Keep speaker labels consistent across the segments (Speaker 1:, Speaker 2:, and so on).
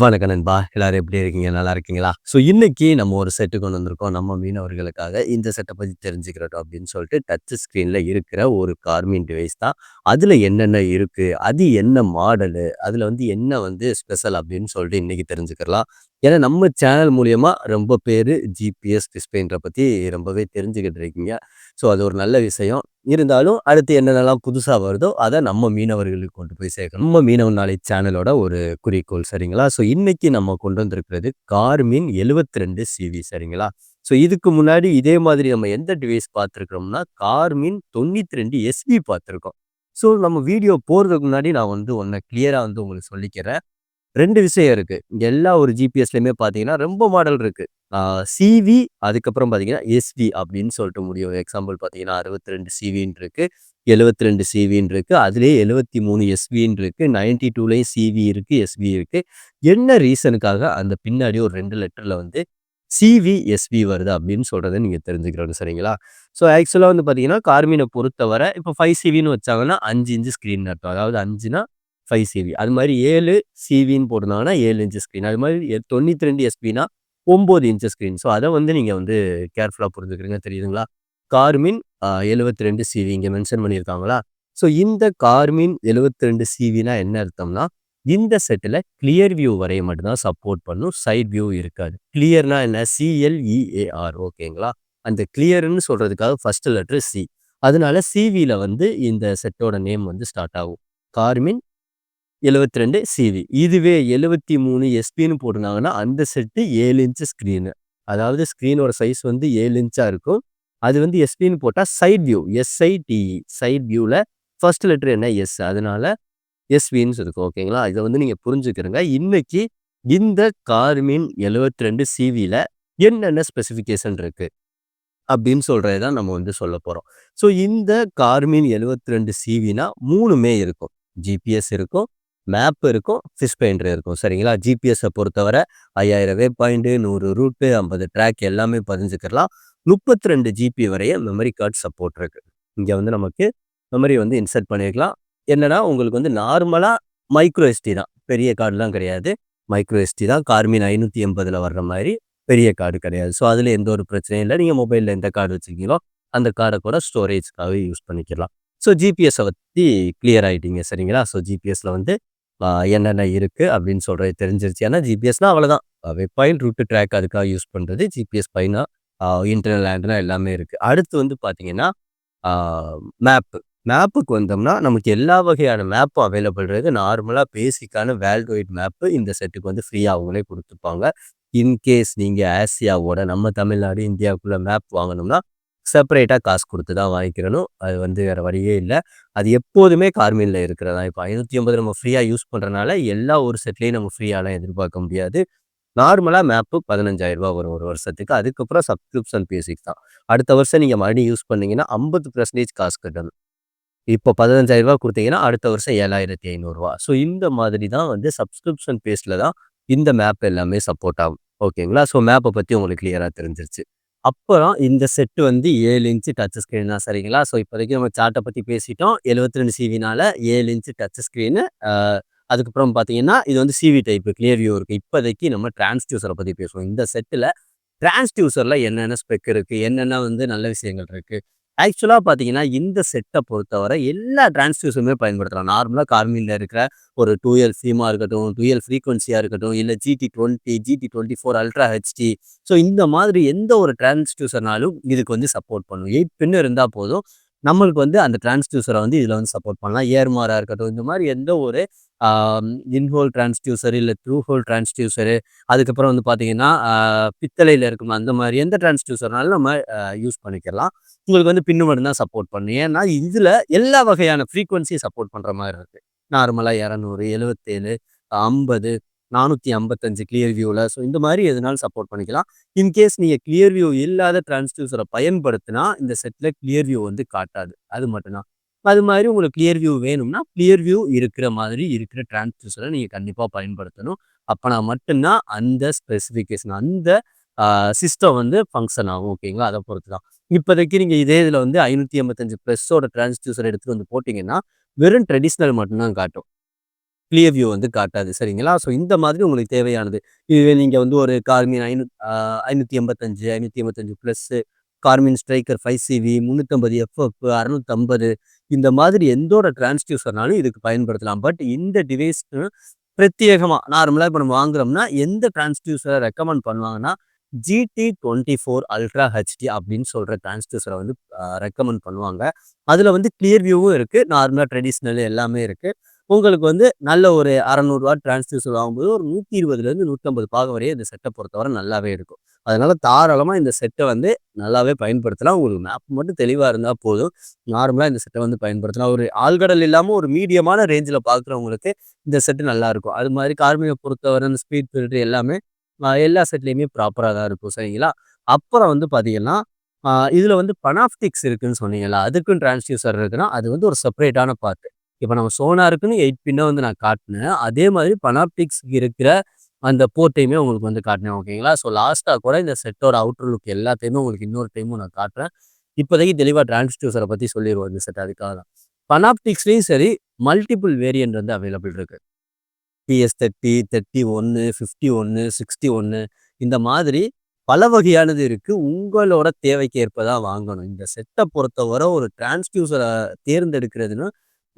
Speaker 1: வணக்கம் நண்பா எல்லாரும் எப்படி இருக்கீங்க நல்லா இருக்கீங்களா ஸோ இன்னைக்கு நம்ம ஒரு செட்டு கொண்டு வந்திருக்கோம் நம்ம மீனவர்களுக்காக இந்த செட்டை பற்றி தெரிஞ்சுக்கிறோம் அப்படின்னு சொல்லிட்டு டச் ஸ்க்ரீனில் இருக்கிற ஒரு கார்மின் டிவைஸ் தான் அதில் என்னென்ன இருக்குது அது என்ன மாடலு அதில் வந்து என்ன வந்து ஸ்பெஷல் அப்படின்னு சொல்லிட்டு இன்னைக்கு தெரிஞ்சுக்கலாம் ஏன்னா நம்ம சேனல் மூலியமாக ரொம்ப பேர் ஜிபிஎஸ் டிஸ்பிளைன்ற பற்றி ரொம்பவே தெரிஞ்சுக்கிட்டு இருக்கீங்க ஸோ அது ஒரு நல்ல விஷயம் இருந்தாலும் அடுத்து என்னென்னலாம் புதுசாக வருதோ அதை நம்ம மீனவர்களுக்கு கொண்டு போய் சேர்க்கணும் நம்ம மீனவன் நாளை சேனலோட ஒரு குறிக்கோள் சரிங்களா ஸோ இன்னைக்கு நம்ம கொண்டு வந்திருக்கிறது கார்மீன் எழுவத்தி ரெண்டு சிவி சரிங்களா ஸோ இதுக்கு முன்னாடி இதே மாதிரி நம்ம எந்த டிவைஸ் பார்த்துருக்குறோம்னா மீன் தொண்ணூற்றி ரெண்டு எஸ்பி பார்த்துருக்கோம் ஸோ நம்ம வீடியோ போகிறதுக்கு முன்னாடி நான் வந்து ஒன்றை கிளியராக வந்து உங்களுக்கு சொல்லிக்கிறேன் ரெண்டு விஷயம் இருக்குது எல்லா ஒரு ஜிபிஎஸ்லையுமே பார்த்தீங்கன்னா ரொம்ப மாடல் இருக்குது சிவி அதுக்கப்புறம் பார்த்தீங்கன்னா எஸ்வி அப்படின்னு சொல்லிட்டு முடியும் எக்ஸாம்பிள் பார்த்தீங்கன்னா அறுபத்தி ரெண்டு சிவின்னு இருக்குது எழுபத்தி ரெண்டு சிவின்னு இருக்குது அதுலேயே எழுபத்தி மூணு எஸ்வின்னு இருக்குது நைன்டி டூலேயும் சிவி இருக்குது எஸ்வி இருக்குது என்ன ரீசனுக்காக அந்த பின்னாடி ஒரு ரெண்டு லெட்டரில் வந்து சிவி எஸ்வி வருது அப்படின்னு சொல்கிறத நீங்கள் தெரிஞ்சுக்கிறோம் சரிங்களா ஸோ ஆக்சுவலாக வந்து பார்த்தீங்கன்னா கார்மீனை பொறுத்தவரை இப்போ ஃபைவ் சிவின்னு வச்சாங்கன்னா அஞ்சு இன்ச்சு ஸ்க்ரீன் நடத்தும் அதாவது அஞ்சுனா ஃபைவ் சிவி அது மாதிரி ஏழு சிவின்னு போட்டிருந்தாங்கன்னா ஏழு இன்ச்சு ஸ்க்ரீன் அது மாதிரி தொண்ணூற்றி ரெண்டு எஸ்பினா ஒம்பது இன்ச்சு ஸ்க்ரீன் ஸோ அதை வந்து நீங்கள் வந்து கேர்ஃபுல்லாக புரிஞ்சுக்கிறீங்க தெரியுதுங்களா கார்மின் எழுபத்தி ரெண்டு சிவி இங்கே மென்ஷன் பண்ணியிருக்காங்களா ஸோ இந்த கார்மின் எழுபத்தி ரெண்டு சிவினா என்ன அர்த்தம்னா இந்த செட்டில் கிளியர் வியூ வரைய மட்டும்தான் சப்போர்ட் பண்ணும் சைட் வியூ இருக்காது கிளியர்னா என்ன சிஎல்இஏஆர் e ஓகேங்களா அந்த கிளியர்னு சொல்கிறதுக்காக ஃபர்ஸ்ட் லெட்ரு சி அதனால சிவியில் வந்து இந்த செட்டோட நேம் வந்து ஸ்டார்ட் ஆகும் கார்மின் எழுவத்தி ரெண்டு சிவி இதுவே எழுவத்தி மூணு எஸ்பின்னு போட்டிருந்தாங்கன்னா அந்த செட்டு ஏழு இன்ச்சு ஸ்க்ரீனு அதாவது ஸ்க்ரீனோட சைஸ் வந்து ஏழு இன்ச்சாக இருக்கும் அது வந்து எஸ்பின்னு போட்டால் சைட் வியூ எஸ்ஐடிஇ சைட் வியூவில் ஃபர்ஸ்ட் லெட்ரு என்ன எஸ் அதனால எஸ்வின்னு சொல்லிருக்கும் ஓகேங்களா இதை வந்து நீங்கள் புரிஞ்சுக்கிறங்க இன்னைக்கு இந்த கார்மின் எழுவத்தி ரெண்டு சிவியில் என்னென்ன ஸ்பெசிஃபிகேஷன் இருக்குது அப்படின்னு சொல்கிறது தான் நம்ம வந்து சொல்ல போகிறோம் ஸோ இந்த கார்மின் எழுவத்தி ரெண்டு சிவினா மூணுமே இருக்கும் ஜிபிஎஸ் இருக்கும் மேப் இருக்கும் ஃபிஷ் பெயிண்டர் இருக்கும் சரிங்களா ஜிபிஎஸை பொறுத்தவரை ஐயாயிரம் வே பாயிண்ட்டு நூறு ரூட்டு ஐம்பது ட்ராக் எல்லாமே பதிஞ்சுக்கலாம் முப்பத்தி ரெண்டு ஜிபி வரைய மெமரி கார்டு சப்போர்ட் இருக்குது இங்கே வந்து நமக்கு மெமரி வந்து இன்சர்ட் பண்ணிக்கலாம் என்னென்னா உங்களுக்கு வந்து நார்மலாக மைக்ரோ எஸ்டி தான் பெரிய கார்டுலாம் கிடையாது மைக்ரோ எஸ்டி தான் கார்மின் ஐநூற்றி எண்பதில் வர்ற மாதிரி பெரிய கார்டு கிடையாது ஸோ அதில் எந்த ஒரு பிரச்சனையும் இல்லை நீங்கள் மொபைலில் எந்த கார்டு வச்சுருக்கீங்களோ அந்த கார்டை கூட ஸ்டோரேஜ்க்காக யூஸ் பண்ணிக்கலாம் ஸோ ஜிபிஎஸை பற்றி கிளியர் ஆகிட்டீங்க சரிங்களா ஸோ ஜிபிஎஸில் வந்து என்னென்ன இருக்குது அப்படின்னு சொல்கிறது தெரிஞ்சிருச்சு ஏன்னா ஜிபிஎஸ்னால் அவ்வளோதான் வெப்பாயில் ரூட்டு ட்ராக் அதுக்காக யூஸ் பண்ணுறது ஜிபிஎஸ் பைனா இன்டர்னல் ஆண்டனா எல்லாமே இருக்குது அடுத்து வந்து பார்த்தீங்கன்னா மேப்பு மேப்புக்கு வந்தோம்னா நமக்கு எல்லா வகையான மேப்பும் அவைலபிள் இருக்குது நார்மலாக பேசிக்கான வேல்டுவைட் மேப்பு இந்த செட்டுக்கு வந்து ஃப்ரீயாக அவங்களே கொடுத்துப்பாங்க இன்கேஸ் நீங்கள் ஆசியாவோட நம்ம தமிழ்நாடு இந்தியாவுக்குள்ள மேப் வாங்கணும்னா செப்பரேட்டாக காசு கொடுத்து தான் வாங்கிக்கிறணும் அது வந்து வேறு வழியே இல்லை அது எப்போதுமே கார்மீனில் இருக்கிறதா இப்போ ஐநூற்றி ஐம்பது நம்ம ஃப்ரீயாக யூஸ் பண்ணுறனால எல்லா ஒரு செட்லேயும் நம்ம ஃப்ரீயாலாம் எதிர்பார்க்க முடியாது நார்மலாக மேப்பு பதினஞ்சாயிரரூபா வரும் ஒரு வருஷத்துக்கு அதுக்கப்புறம் சப்ஸ்கிரிப்ஷன் பேசிக் தான் அடுத்த வருஷம் நீங்கள் மறுபடியும் யூஸ் பண்ணிங்கன்னா ஐம்பது பர்சன்டேஜ் காசு கட்டணும் இப்போ பதினஞ்சாயிரரூபா கொடுத்தீங்கன்னா அடுத்த வருஷம் ஏழாயிரத்தி ஐநூறுரூவா ஸோ இந்த மாதிரி தான் வந்து சப்ஸ்கிரிப்ஷன் பேஸில் தான் இந்த மேப் எல்லாமே சப்போர்ட் ஆகும் ஓகேங்களா ஸோ மேப்பை பற்றி உங்களுக்கு கிளியராக தெரிஞ்சிருச்சு அப்புறம் இந்த செட்டு வந்து ஏழு இன்ச்சு டச் ஸ்க்ரீன் தான் சரிங்களா ஸோ இப்போதைக்கு நம்ம சார்ட்டை பற்றி பேசிட்டோம் எழுபத்தி ரெண்டு சிவினால ஏழு இன்ச்சு டச் ஸ்க்ரீனு அதுக்கப்புறம் பார்த்தீங்கன்னா இது வந்து சிவி டைப்பு கிளியர் வியூ இருக்குது இப்போதைக்கு நம்ம டிரான்ஸ்டியூசரை பற்றி பேசுவோம் இந்த செட்டில் டிரான்ஸ்டியூசரில் என்னென்ன ஸ்பெக் இருக்குது என்னென்ன வந்து நல்ல விஷயங்கள் இருக்குது ஆக்சுவலாக பார்த்தீங்கன்னா இந்த செட்டை பொறுத்தவரை எல்லா டிரான்ஸ்டியூஸுமே பயன்படுத்தலாம் நார்மலாக கார்மியில் இருக்கிற ஒரு டூஎல் சீமாக இருக்கட்டும் டூஎல் ஃப்ரீக்வன்சியாக இருக்கட்டும் இல்லை GT twenty GT twenty four ultra HD so இந்த மாதிரி எந்த ஒரு டிரான்ஸ்டியூசர்னாலும் இதுக்கு வந்து சப்போர்ட் பண்ணும் எயிட் பின்னு இருந்தால் போதும் நம்மளுக்கு வந்து அந்த டிரான்ஸ்டியூசரை வந்து இதில் வந்து சப்போர்ட் பண்ணலாம் ஏர்மாராக இருக்கட்டும் இந்த மாதிரி எந்த ஒரு இன்ஹோல் டிரான்ஸ்டியூசர் இல்லை த்ரூ ஹோல் டிரான்ஸ்டியூசரு அதுக்கப்புறம் வந்து பார்த்தீங்கன்னா பித்தளையில் இருக்கும் அந்த மாதிரி எந்த டிரான்ஸ்டியூசர்னாலும் நம்ம யூஸ் பண்ணிக்கலாம் உங்களுக்கு வந்து பின்னு தான் சப்போர்ட் பண்ணும் ஏன்னா இதில் எல்லா வகையான ஃப்ரீக்குவன்சியும் சப்போர்ட் பண்ணுற மாதிரி இருக்குது நார்மலாக இரநூறு எழுவத்தேழு ஐம்பது நானூற்றி ஐம்பத்தஞ்சு கிளியர் வியூவில் ஸோ இந்த மாதிரி எதுனாலும் சப்போர்ட் பண்ணிக்கலாம் இன்கேஸ் நீங்கள் கிளியர் வியூ இல்லாத டிரான்ஸ்டியூசரை பயன்படுத்தினா இந்த செட்டில் கிளியர் வியூ வந்து காட்டாது அது மட்டும்தான் அது மாதிரி உங்களுக்கு கிளியர் வியூ வேணும்னா கிளியர் வியூ இருக்கிற மாதிரி இருக்கிற டிரான்ஸ்டியூசரை நீங்கள் கண்டிப்பாக பயன்படுத்தணும் அப்போனா மட்டும்தான் அந்த ஸ்பெசிஃபிகேஷன் அந்த சிஸ்டம் வந்து ஃபங்க்ஷன் ஆகும் ஓகேங்களா அதை பொறுத்து தான் இப்போதைக்கு நீங்கள் இதே இதில் வந்து ஐநூற்றி ஐம்பத்தஞ்சு ப்ளஸ்ஸோட ட்ரான்ஸ்டியூசர் எடுத்துகிட்டு வந்து போட்டிங்கன்னா வெறும் ட்ரெடிஷ்னல் மட்டும்தான் காட்டும் கிளியர் வியூ வந்து காட்டாது சரிங்களா ஸோ இந்த மாதிரி உங்களுக்கு தேவையானது இதுவே நீங்கள் வந்து ஒரு கார்மின் ஐநூ ஐநூற்றி எண்பத்தஞ்சு ஐநூற்றி எண்பத்தஞ்சு plus Garmin Striker five CV முந்நூற்றம்பது எஃப்எஃப் அறநூற்றம்பது இந்த மாதிரி எந்தோட ட்ரான்ஸ்டியூசர்னாலும் இதுக்கு பயன்படுத்தலாம் பட் இந்த டிவைஸ்க்கு பிரத்யேகமாக நார்மலாக இப்போ நம்ம வாங்குறோம்னா எந்த ட்ரான்ஸ்டியூசரை ரெக்கமெண்ட் பண்ணுவாங்கன்னா GT twenty four ultra HD அப்படின்னு சொல்கிற டிரான்ஸ்டியூசரை வந்து ரெக்கமெண்ட் பண்ணுவாங்க அதில் வந்து கிளியர் வியூவும் இருக்குது நார்மலாக ட்ரெடிஷ்னல் எல்லாமே இருக்குது உங்களுக்கு வந்து நல்ல ஒரு அறநூறுவா டிரான்ஸ்டியூசர் வாங்கும்போது ஒரு நூற்றி இருபதுலேருந்து நூற்றம்பது பாகம் வரையும் இந்த செட்டை பொறுத்தவரை நல்லாவே இருக்கும் அதனால் தாராளமாக இந்த செட்டை வந்து நல்லாவே பயன்படுத்தலாம் உங்களுக்கு மேப் மட்டும் தெளிவாக இருந்தால் போதும் நார்மலாக இந்த செட்டை வந்து பயன்படுத்தலாம் ஒரு ஆழ்கடல் இல்லாமல் ஒரு மீடியமான ரேஞ்சில் பார்க்குறவங்களுக்கு இந்த செட்டு நல்லாயிருக்கும் அது மாதிரி கார்மிகை பொறுத்தவரை ஸ்பீட் ஃபில்ட்ரு எல்லாமே எல்லா செட்லேயுமே ப்ராப்பராக தான் இருக்கும் சரிங்களா அப்புறம் வந்து பார்த்தீங்கன்னா இதில் வந்து பனாப்டிக்ஸ் இருக்குதுன்னு சொன்னீங்களா அதுக்கும் டிரான்ஸ்டியூசர் இருக்குன்னா அது வந்து ஒரு செப்பரேட்டான பார்ட்டு இப்போ நம்ம சோனாருக்குன்னு எயிட் பின்னை வந்து நான் காட்டினேன் அதே மாதிரி பனாப்டிக்ஸ்க்கு இருக்கிற அந்த போர்ட்டையுமே உங்களுக்கு வந்து காட்டினேன் ஓகேங்களா ஸோ லாஸ்ட்டாக கூட இந்த செட்டோட அவுட்டர் லுக் எல்லாத்தையுமே உங்களுக்கு இன்னொரு டைமும் நான் காட்டுறேன் இப்போதைக்கு தெளிவாக டிரான்ஸ்டியூசரை பற்றி சொல்லிடுவோம் இந்த செட் அதுக்காக தான் பனாப்டிக்ஸ்லேயும் சரி மல்டிபிள் வேரியன்ட் வந்து அவைலபிள் இருக்குது பிஎஸ் தேர்ட்டி தேர்ட்டி ஒன்று ஃபிஃப்டி ஒன்று சிக்ஸ்டி ஒன்று இந்த மாதிரி பல வகையானது இருக்குது உங்களோட தேவைக்கு ஏற்பதாக வாங்கணும் இந்த செட்டை பொறுத்தவரை ஒரு டிரான்ஸ்டியூசரை தேர்ந்தெடுக்கிறதுன்னு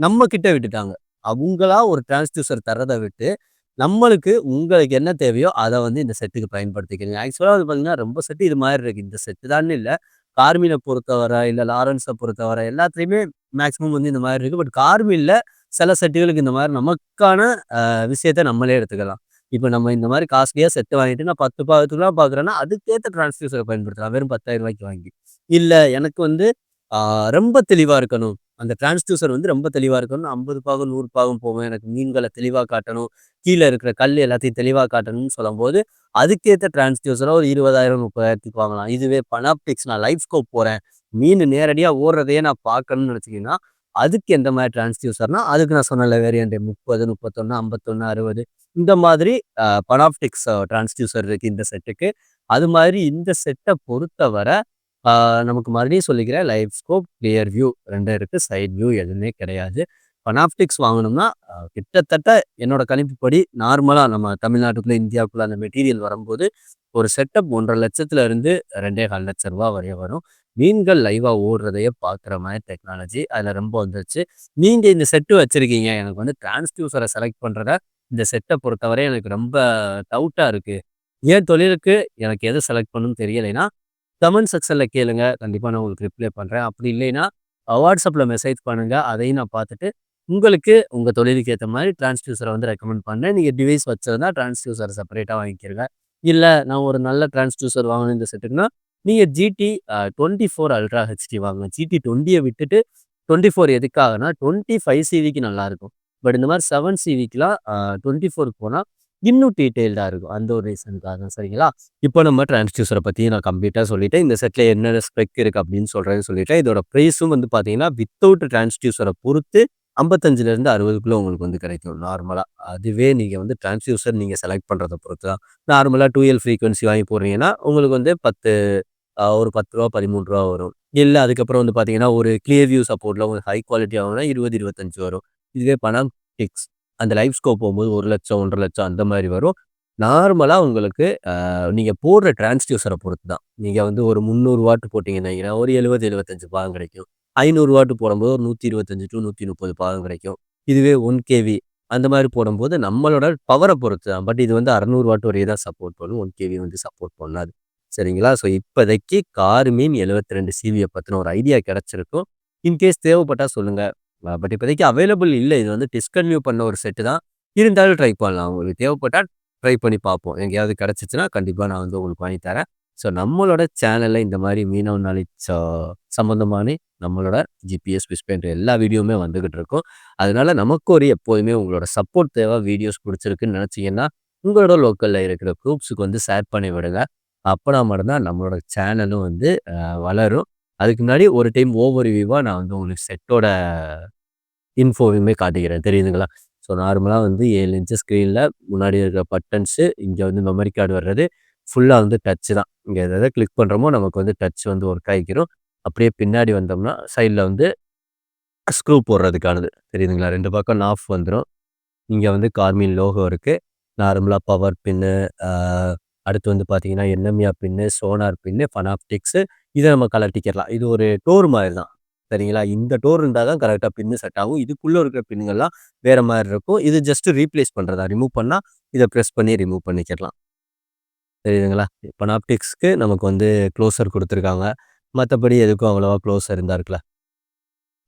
Speaker 1: நம்ம கிட்ட விட்டுட்டாங்க அவங்களா ஒரு டிரான்ஸ்டியூசர் தரதை விட்டு நம்மளுக்கு உங்களுக்கு என்ன தேவையோ அதை வந்து இந்த செட்டுக்கு பயன்படுத்திக்கிறீங்க ஆக்சுவலாக வந்து பார்த்தீங்கன்னா ரொம்ப செட்டு இது மாதிரி இருக்குது இந்த செட்டு தான் இல்லை கார்மீனை பொறுத்தவரை இல்லை லாரன்ஸை பொறுத்தவரை எல்லாத்துலேயுமே மேக்ஸிமம் வந்து இந்த மாதிரி இருக்குது பட் கார்மீனில் சில செட்டுகளுக்கு இந்த மாதிரி நமக்கான விஷயத்த நம்மளே எடுத்துக்கலாம் இப்போ நம்ம இந்த மாதிரி காஸ்ட்லியாக செட்டு வாங்கிட்டு நான் பத்து பாகத்துக்குலாம் பார்க்குறேன்னா அதுக்கேற்ற டிரான்ஸ்ஃபியூசரை பயன்படுத்தலாம் வெறும் பத்தாயிரம் ரூபாய்க்கு வாங்கி இல்லை எனக்கு வந்து ரொம்ப தெளிவாக இருக்கணும் அந்த டிரான்ஸ்டியூசர் வந்து ரொம்ப தெளிவாக இருக்கணும் ஐம்பது பாகம் நூறு பாகம் போவேன் எனக்கு மீன்களை தெளிவாக காட்டணும் கீழே இருக்கிற கல் எல்லாத்தையும் தெளிவாக காட்டணும்னு சொல்லும்போது அதுக்கேற்ற டிரான்ஸ்டியூசராக ஒரு இருபதாயிரம் முப்பதாயிரத்துக்கு வாங்கலாம் இதுவே பனாப்டிக்ஸ் நான் லைஃப் ஸ்கோப் போகிறேன் மீன் நேரடியாக ஓடுறதையே நான் பார்க்கணும்னு நினச்சிங்கன்னா அதுக்கு எந்த மாதிரி டிரான்ஸ்டியூசர்னா அதுக்கு நான் சொன்னல வேரியண்ட் முப்பது முப்பத்தொன்று ஐம்பத்தொன்று அறுபது இந்த மாதிரி பனாப்டிக்ஸ் டிரான்ஸ்டியூசர் இருக்குது இந்த செட்டுக்கு அது மாதிரி இந்த செட்டை பொறுத்தவரை நமக்கு மறுபடியும் சொல்லிக்கிறேன் லைஃப் ஸ்கோப் கிளியர் வியூ ரெண்டும் இருக்குது சைட் வியூ எதுவுமே கிடையாது பனாப்டிக்ஸ் வாங்கினோம்னா கிட்டத்தட்ட என்னோட கணிப்புப்படி நார்மலாக நம்ம தமிழ்நாட்டுக்குள்ளே இந்தியாவுக்குள்ளே அந்த மெட்டீரியல் வரும்போது ஒரு செட்டப் ஒன்றரை லட்சத்துலேருந்து ரெண்டே கால் லட்ச ரூபா வரைய வரும் மீன்கள் லைவாக ஓடுறதையே பார்க்குற மாதிரி டெக்னாலஜி அதில் ரொம்ப வந்துருச்சு நீங்கள் இந்த செட்டு வச்சுருக்கீங்க எனக்கு வந்து டிரான்ஸ்டியூசரை செலக்ட் பண்ணுறத இந்த செட்டை பொறுத்தவரை எனக்கு ரொம்ப டவுட்டாக இருக்குது ஏன் தொழிலுக்கு எனக்கு எது செலக்ட் பண்ணணும்னு தெரியலைன்னா கமெண்ட் செக்ஷனில் கேளுங்க கண்டிப்பாக நான் உங்களுக்கு ரிப்ளை பண்ணுறேன் அப்படி இல்லைன்னா வாட்ஸ்அப்பில் மெசேஜ் பண்ணுங்கள் அதையும் நான் பார்த்துட்டு உங்களுக்கு உங்கள் தொழிலுக்கு ஏற்ற மாதிரி டிரான்ஸ்டியூசரை வந்து ரெக்கமெண்ட் பண்ணுறேன் நீங்கள் டிவைஸ் வச்சுருந்தா டிரான்ஸ்டியூசரை செப்பரேட்டாக வாங்கிக்கிறீங்க இல்லை நான் ஒரு நல்ல டிரான்ஸ்டியூசர் வாங்கணும் இந்த செட்டுக்குன்னா நீங்கள் GT twenty four ultra HD வாங்க ஜிடி டுவெண்ட்டியை விட்டுட்டு டுவெண்ட்டி ஃபோர் எதுக்காகனா டுவெண்ட்டி ஃபைவ் சிவிக்கு நல்லாயிருக்கும் பட் இந்த மாதிரி செவன் சிவிக்கெலாம் டுவெண்ட்டி ஃபோருக்கு போனால் இன்னும் டீட்டெயில்டாக இருக்கும் அந்த ஒரு ரீசனுக்காக தான் சரிங்களா இப்போ நம்ம டிரான்ஸ்டியூசரை பற்றி நான் கம்ப்ளீட்டாக சொல்லிட்டேன் இந்த செட்டில் என்னென்ன ஸ்பெக் இருக்குது அப்படின்னு சொல்கிறேன்னு சொல்லிட்டேன் இதோட ப்ரைஸும் வந்து பார்த்தீங்கன்னா வித்தவுட் டிரான்ஸ்டியூசரை பொறுத்து ஐம்பத்தஞ்சிலேருந்து அறுபதுக்குள்ளே உங்களுக்கு வந்து கிடைக்கும் நார்மலாக அதுவே நீங்கள் வந்து டிரான்ஸ்டியூசர் நீங்கள் செலக்ட் பண்ணுறத பொறுத்து தான் நார்மலாக டூஎல் ஃப்ரீக்வன்சி வாங்கி போகிறீங்கன்னா உங்களுக்கு வந்து பத்து ஒரு பத்து ரூபா பதிமூணு ரூபா வரும் இல்லை அதுக்கப்புறம் வந்து பார்த்தீங்கன்னா ஒரு கிளியர் வியூ சப்போர்ட்ல ஒரு ஹை குவாலிட்டி ஆகும்னா இருபது இருபத்தஞ்சு வரும் இதுவே பணம் டிக்ஸ் அந்த லைஃப் ஸ்கோப் போகும்போது ஒரு லட்சம் ஒன்றரை லட்சம் அந்த மாதிரி வரும் நார்மலாக உங்களுக்கு நீங்கள் போடுற டிரான்ஸ்டியூசரை பொறுத்து தான் நீங்கள் வந்து ஒரு முந்நூறு வாட்டு போட்டிங்கன்னா ஒரு எழுபது எழுபத்தஞ்சு பாகம் கிடைக்கும் ஐநூறு வாட்டு போடும்போது ஒரு நூற்றி இருபத்தஞ்சு டு நூற்றி முப்பது பாகம் கிடைக்கும் இதுவே ஒன் கேவி அந்த மாதிரி போடும்போது நம்மளோட பவரை பொறுத்து தான் பட் இது வந்து அறநூறு வாட்டு வரையே தான் சப்போர்ட் பண்ணும் ஒன் கேவி வந்து சப்போர்ட் பண்ணாது சரிங்களா ஸோ இப்போதைக்கு கார் மீன் எழுபத்தி ரெண்டு சிவியை பற்றின ஒரு ஐடியா கிடச்சிருக்கும் இன்கேஸ் தேவைப்பட்டால் சொல்லுங்கள் பட் இப்போதைக்கு அவைலபிள் இல்லை இது வந்து டிஸ்கன்யூ பண்ண ஒரு செட்டு தான் இருந்தாலும் ட்ரை பண்ணலாம் உங்களுக்கு தேவைப்பட்டால் ட்ரை பண்ணி பார்ப்போம் எங்கேயாவது கிடச்சிச்சின்னா கண்டிப்பாக நான் வந்து உங்களுக்கு வாங்கி தரேன் ஸோ நம்மளோட சேனலில் இந்த மாதிரி மீனவ நாலேஜ் சம்மந்தமான நம்மளோட ஜிபிஎஸ் பிஸ் பண்ணுற எல்லா வீடியோவுமே வந்துக்கிட்டு இருக்கும் அதனால நமக்கு ஒரு எப்போதுமே உங்களோட சப்போர்ட் தேவை வீடியோஸ் பிடிச்சிருக்குன்னு நினச்சிங்கன்னா உங்களோட லோக்கலில் இருக்கிற குரூப்ஸுக்கு வந்து ஷேர் பண்ணி விடுங்க அப்போனா மட்டும்தான் நம்மளோட சேனலும் வந்து வளரும் அதுக்கு முன்னாடி ஒரு டைம் ஓவர் வியூவாக நான் வந்து உங்களுக்கு செட்டோட இன்ஃபோவையுமே காட்டிக்கிறேன் தெரியுதுங்களா ஸோ நார்மலாக வந்து ஏழு இன்ச்சு ஸ்க்ரீனில் முன்னாடி இருக்கிற பட்டன்ஸு இங்கே வந்து மெமரி கார்டு வர்றது ஃபுல்லாக வந்து டச்சு தான் இங்கே எதாவது கிளிக் பண்ணுறோமோ நமக்கு வந்து டச் வந்து ஒர்க் ஆகிக்கிறோம் அப்படியே பின்னாடி வந்தோம்னா சைடில் வந்து ஸ்க்ரூ போடுறதுக்கானது தெரியுதுங்களா ரெண்டு பக்கம் நாஃப் வந்துடும் இங்கே வந்து கார்மின் லோகோ இருக்குது நார்மலாக பவர் பின்னு அடுத்து வந்து பார்த்தீங்கன்னா என்எம்யா பின்னு சோனார் பின்னு ஃபனாப்டிக்ஸு இதை நம்ம கலட்டிக்கிறலாம் இது ஒரு டோர் மாதிரி தான் சரிங்களா இந்த டோர் இருந்தால் தான் கரெக்டாக பின்னு செட் ஆகும் இதுக்குள்ளே இருக்கிற பின்னுங்கள்லாம் வேறு மாதிரி இருக்கும் இது ஜஸ்ட்டு ரீப்ளேஸ் பண்ணுறதா ரிமூவ் பண்ணால் இதை ப்ரெஸ் பண்ணி ரிமூவ் பண்ணிக்கிடலாம் சரிங்களா பனாப்டிக்ஸ்க்கு நமக்கு வந்து க்ளோசர் கொடுத்துருக்காங்க மற்றபடி எதுக்கும் அவ்வளோவா க்ளோஸர் இருந்தால் இருக்குல்ல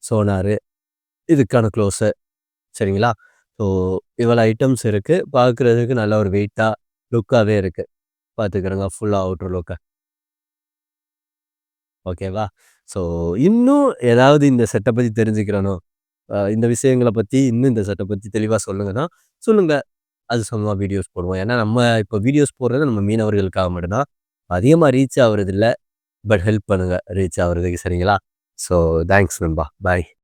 Speaker 1: சோனாரு இதுக்கான க்ளோஸு சரிங்களா ஸோ இவ்வளோ ஐட்டம்ஸ் இருக்குது பார்க்குறதுக்கு நல்ல ஒரு வெயிட்டாக லுக்காகவே இருக்குது பார்த்துக்கிறேங்க ஃபுல்லாக அவுட்ரு லுக்கை ஓகேவா ஸோ இன்னும் ஏதாவது இந்த செட்டை பற்றி தெரிஞ்சுக்கிறனோ இந்த விஷயங்களை பற்றி இன்னும் இந்த செட்டை பற்றி தெளிவாக சொல்லுங்கன்னா சொல்லுங்கள் அது சொந்தமாக வீடியோஸ் போடுவோம் ஏன்னா நம்ம இப்போ வீடியோஸ் போடுறது நம்ம மீனவர்களுக்காக மட்டும்தான் அதிகமாக ரீச் ஆகுறது இல்லை பட் ஹெல்ப் பண்ணுங்கள் ரீச் ஆகுறதுக்கு சரிங்களா ஸோ தேங்க்ஸ் நண்பா பாய்